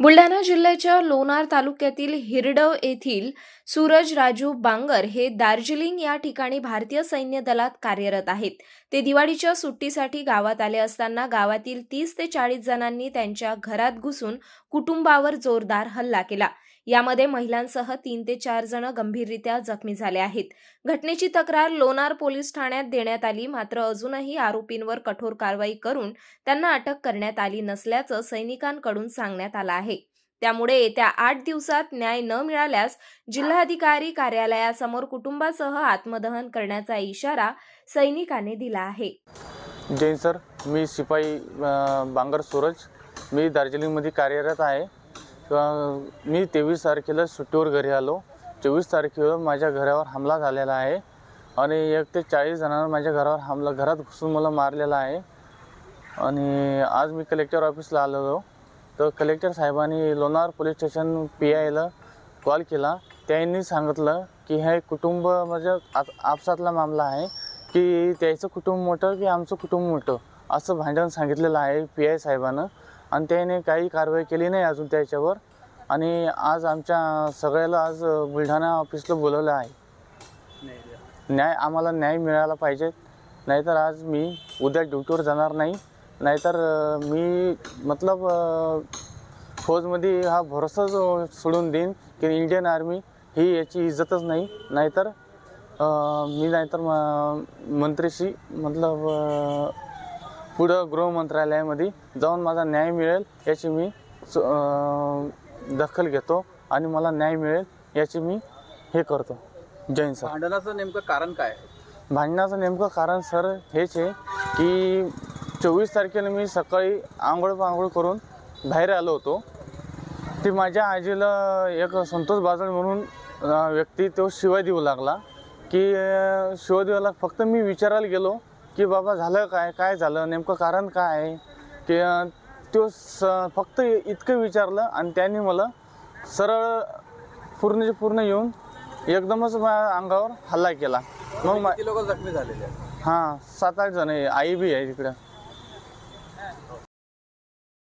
बुलढाणा जिल्ह्याच्या लोणार तालुक्यातील हिरडव येथील सूरज राजू बांगर हे दार्जिलिंग या ठिकाणी भारतीय सैन्य दलात कार्यरत आहेत. ते दिवाळीच्या सुट्टीसाठी गावात आले असताना गावातील तीस ते चाळीस जणांनी त्यांच्या घरात घुसून कुटुंबावर जोरदार हल्ला केला. यामध्ये महिलांसह तीन ते चार जण गंभीररित्या जखमी झाले आहेत. घटनेची तक्रार लोणार पोलीस ठाण्यात देण्यात आली मात्र अजूनही आरोपींवर कठोर कारवाई करून त्यांना अटक करण्यात आली नसल्याचं सैनिकांकडून सांगण्यात आलं आहे. त्यामुळे येत्या आठ दिवसात न्याय न मिळाल्यास जिल्हाधिकारी कार्यालयासमोर कुटुंबासह आत्मदहन करण्याचा इशारा सैनिकाने दिला आहे. जैन सर मी शिपाई बांगर सूरज. मी दार्जिलिंगमध्ये कार्यरत आहे. मी तेवीस तारखेला सुट्टीवर घरी आलो. चोवीस तारखेला माझ्या घरावर हमला झालेला आहे आणि एक ते चाळीस जणांना माझ्या घरावर हमला घरात घुसून मला मारलेला आहे. आणि आज मी कलेक्टर ऑफिसला आलेलो. तर कलेक्टर साहेबांनी लोणार पोलीस स्टेशन पी आयला कॉल केला. त्यांनी सांगितलं की हे कुटुंब म्हणजे आप आपसातला मामला आहे की त्याचं कुटुंब मोठं की आमचं कुटुंब मोठं? असं भांडण सांगितलेलं आहे पी आय साहेबानं. आणि त्याने काही कारवाई केली नाही अजून त्याच्यावर. आणि आज आमच्या सगळ्याला आज बुलढाणा ऑफिसला बोलवलं आहे. न्याय आम्हाला न्याय मिळाला पाहिजे. नाहीतर आज मी उद्या ड्युटीवर जाणार नाही. नाहीतर मी मतलब फौजमध्ये हा भरोसा जो सोडून देईन की इंडियन आर्मी ही याची इज्जतच नाही. नाहीतर मी नाहीतर म- मंत्रीशी मतलब पुढं गृह मंत्रालयामध्ये जाऊन माझा न्याय मिळेल याची मी दखल घेतो आणि मला न्याय मिळेल याची मी हे करतो. जैन सर. भांडणाचं नेमकं कारण काय? भांडणाचं नेमकं कारण सर हेच आहे की चोवीस तारखेला मी सकाळी आंघोळ पांघोळ करून बाहेर आलो होतो. ती माझ्या आजीला एक संतोष बाजळ म्हणून व्यक्ती तो शिवाय देऊ लागला की शिवाय देऊ लागला. फक्त मी विचारायला गेलो की बाबा झालं काय? काय झालं? नेमकं कारण काय आहे? की तो स फक्त इतकं विचारलं आणि त्यांनी मला सरळ पूर्णचे पूर्ण येऊन एकदमच माझ्या अंगावर हल्ला केला. मग लोक जखमी झालेले हां सात आठ जण आहे. आई बी आहे तिकडं.